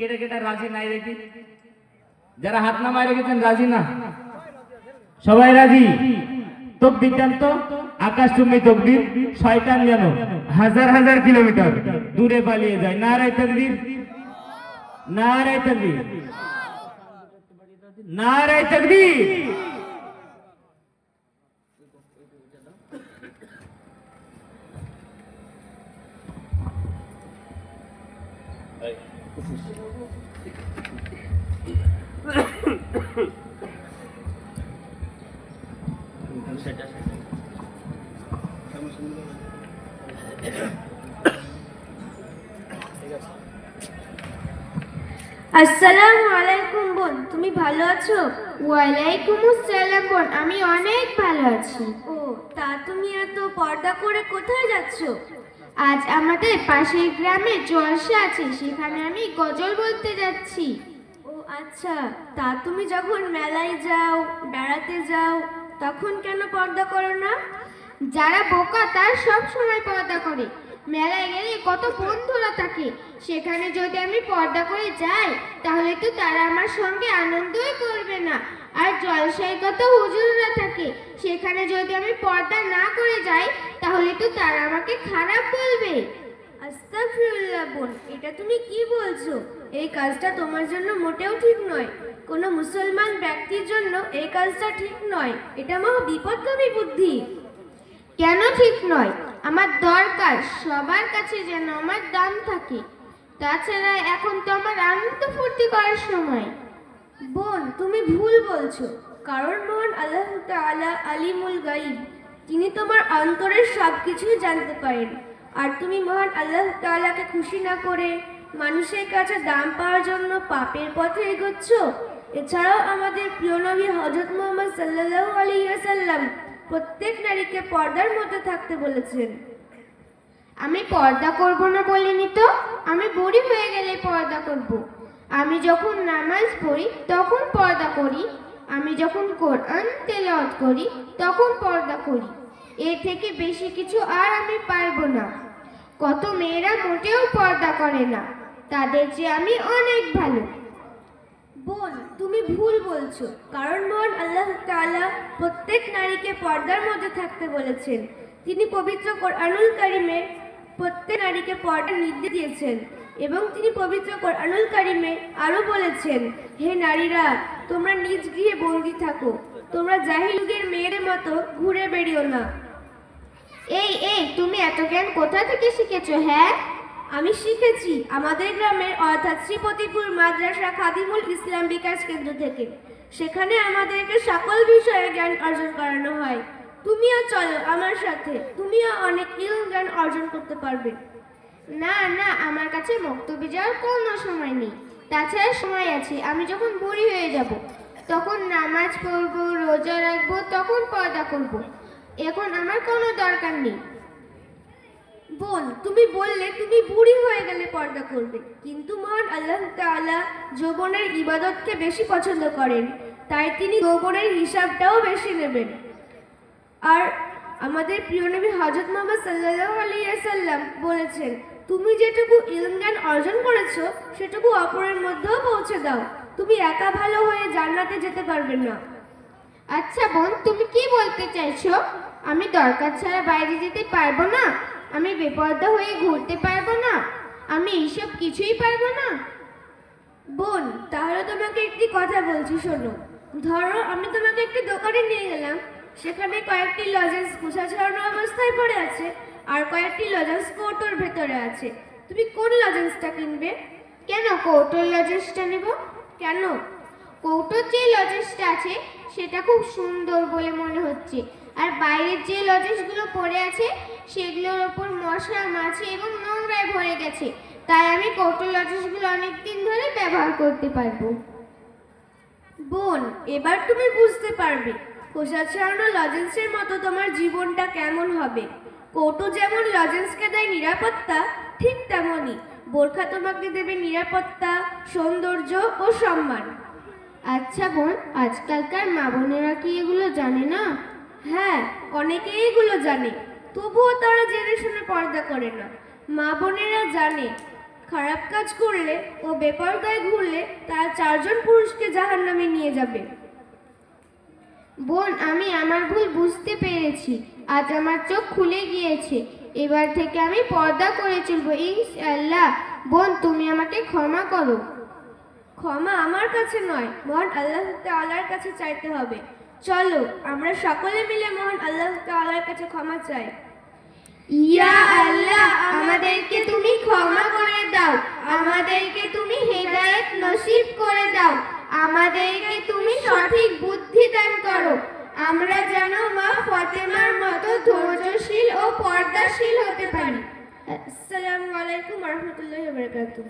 কেটে কেটে রাজি নাই দেখি। যারা হাত নামায় রেখেছেন রাজি না? সবাই রাজি? তকবির দেন আকাশ তকদির শয়তান হাজার হাজার কিলোমিটার দূরে পালিয়ে যায়। না রায় তকদির না রায় তকদির না রায় তকবির আসসালামু আলাইকুম বোন তুমি ভালো আছো? ওয়ালাইকুম আসসালাম বোন আমি অনেক ভালো আছি। ও তা তুমি এত পর্দা করে কোথায় যাচ্ছ? আজ আমাদের পাশের গ্রামে জলসা আছে সেখানে আমি গজল বলতে যাচ্ছি। ও আচ্ছা তা তুমি যখন মেলায় যাও বেড়াতে যাও তখন কেন পর্দা করো না? যারা বোকা তার সব সময় পর্দা করে। মেলায় গেলে কত বন্ধুরা থাকে। সেখানে যদি আমি পর্দা করে যাই তাহলে তো তারা আমার সঙ্গে আনন্দই করবে না। আর জলসায় কত হুজুররা থাকে। সেখানে যদি আমি পর্দা না করে যাই তাহলে তো তারা আমাকে খারাপ বলবে। আস্তাগফিরুল্লাহ বোন এটা তুমি কি বলছো? এই কাজটা তোমার জন্য মোটেও ঠিক নয়। কোনো মুসলমান ব্যক্তির জন্য এই কাজটা ঠিক নয়। এটা মহা বিপদগামী বুদ্ধি। কেন ঠিক নয়? আমার দরকার, সবার কাছে যেন আমার দাম থাকে। তাছাড়া এখন তো আমার আনন্দ ফুর্তি করার সময়। বোন, তুমি ভুল বলছো। কারণ মহান আল্লাহ তাআলা আলিমুল গাইব তিনি তোমার অন্তরের সব কিছুই জানতে পারেন। আর তুমি মহান আল্লাহ তাআলাকে খুশি না করে মানুষের কাছে দাম পাওয়ার জন্য পাপের পথে এগোচ্ছ? এছাড়াও আমাদের প্রিয় নবী হজরত মোহাম্মদ সাল্লাল্লাহু আলাইহি ওয়াসাল্লাম প্রত্যেক নারীকে পর্দার মধ্যে থাকতে বলেছেন। আমি পর্দা করব না বলিনি তো? আমি বুড়ি হয়ে গেলে পর্দা করব। আমি যখন নামাজ পড়ি, তখন পর্দা করি। আমি যখন কোরআন তেলাওয়াত করি, তখন পর্দা করি। এর থেকে বেশি কিছু আর আমি পারব না। কত মেয়েরা মোটেও পর্দা করে না। তাদের চেয়ে আমি অনেক ভালো। বোন, তুমি ভুল বলছো। কারণ মহান আল্লাহ তাআলা প্রত্যেক নারীকে পর্দার মধ্যে থাকতে বলেছেন। তিনি পবিত্র কোরআনুল কারিমে প্রত্যেক নারীকে পর্দার নির্দেশ দিয়েছেন এবং তিনি পবিত্র কোরআনুল কারিমে আরও বলেছেন, হে নারীরা, তোমরা নিজ গৃহে বন্দি থাকো। তোমরা জাহিল যুগের মেয়েদের মতো ঘুরে বেরিও না। এই এই, তুমি এত জ্ঞান কোথা থেকে শিখেছো হ্যাঁ? আমি শিখেছি আমাদের গ্রামের অর্থাৎ শ্রীপতিপুর মাদ্রাসা খাদিমুল ইসলাম বিকাশ কেন্দ্র থেকে। সেখানে আমাদেরকে সকল বিষয়ে জ্ঞান অর্জন করানো হয়। তুমিও চলো আমার সাথে, তুমিও অনেক ইলম জ্ঞান অর্জন করতে পারবে। না না, আমার কাছে বক্তব্য যাওয়ার কোনো সময় নেই। তাছাড়া সময় আছে, আমি যখন বুড়ি হয়ে যাব, তখন নামাজ পড়ব, রোজা রাখব, তখন পর্দা করব। এখন আমার কোনো দরকার নেই। বোন, তুমি বললে তুমি বুড়ি হয়ে গেলে পর্দা করবে। কিন্তু মহান আল্লাহ তাআলা যৌবনের ইবাদতকে বেশি পছন্দ করেন। তাই তিনি যৌবনের হিসাবটাও বেশি নেবেন। আর আমাদের প্রিয় নবী হজরত মোহাম্মদ সাল্লাল্লাহু আলাইহি সাল্লাম বলেছেন, তুমি যেটুকু ইলম জ্ঞান অর্জন করেছ, সেটুকু অপরের মধ্যেও পৌঁছে দাও। তুমি একা ভালো হয়ে জান্নাতে যেতে পারবে না। আচ্ছা বোন, তুমি কি বলতে চাইছো? আমি দরকার ছাড়া বাইরে যেতে পারব না? আমি বেপর্দা হয়ে ঘুরতে পারব না। আমি এইসব কিছুই পারব না। বোন তাহলে তোমাকে একটি কথা বলছি শোনো। ধরো আমি তোমাকে একটি দোকানে নিয়ে গেলাম। সেখানে কয়েকটি লজেন্স খোসা ছড়ানো অবস্থায় পড়ে আছে আর কয়েকটি লজেন্স কৌটোর ভেতরে আছে। তুমি কোন লজেন্সটা কিনবে? কেন কৌটোর লজেন্সটা নেব? কেন? কৌটোর যে লজেন্সটা আছে সেটা খুব সুন্দর বলে মনে হচ্ছে। আর বাইরের যে লজেন্সগুলো পড়ে আছে, সেগুলোর ওপর মশা, মাছি এবং নোংরায় ভরে গেছে। তাই আমি কৌটোর লজেন্সগুলো অনেক দিন ধরে ব্যবহার করতে পারব। বোন, এবার তুমি বুঝতে পারবে খোসা ছড়ানো লজেন্সের মতো তোমার জীবনটা কেমন হবে। কৌটো যেমন লজেন্সকে দেয় নিরাপত্তা, ঠিক তেমনই বোরখা তোমাকে দেবে নিরাপত্তা, সৌন্দর্য ও সম্মান। আচ্ছা বোন, আজকালকার মা বোনেরা কি এগুলো জানে না? হ্যাঁ অনেকেই এগুলো জানে। তবুও তারা জেনে শুনে পর্দা করে না। মা বোনেরা জানে, খারাপ কাজ করলে ও বেপরদায় ঘুরলে তার চারজন পুরুষকে জাহান্নামে নিয়ে যাবে। বোন, আমি আমার ভুল বুঝতে পেরেছি। আজ আমার চোখ খুলে গিয়েছে। এবার থেকে আমি পর্দা করে চলবো। ইনশাআল্লাহ। বোন, তুমি আমাকে ক্ষমা করো। ক্ষমা আমার কাছে নয় মহান আল্লাহ তাআলার কাছে চাইতে হবে। চলো আমরা সকলে মিলে মহান আল্লাহ তাআলার কাছে ক্ষমা চাই। ইয়া আল্লাহ আমাদেরকে তুমি ক্ষমা করে দাও। আমাদেরকে তুমি হেদায়েত নসিব করে দাও। আমাদেরকে তুমি সঠিক বুদ্ধি দান করো। আমরা যেন মা ফাতেমার মতো ধৈর্যশীল ও পর্দাশীল হতে পারি। আসসালামু আলাইকুম রহমতুল্লাহ বারকাতুহ।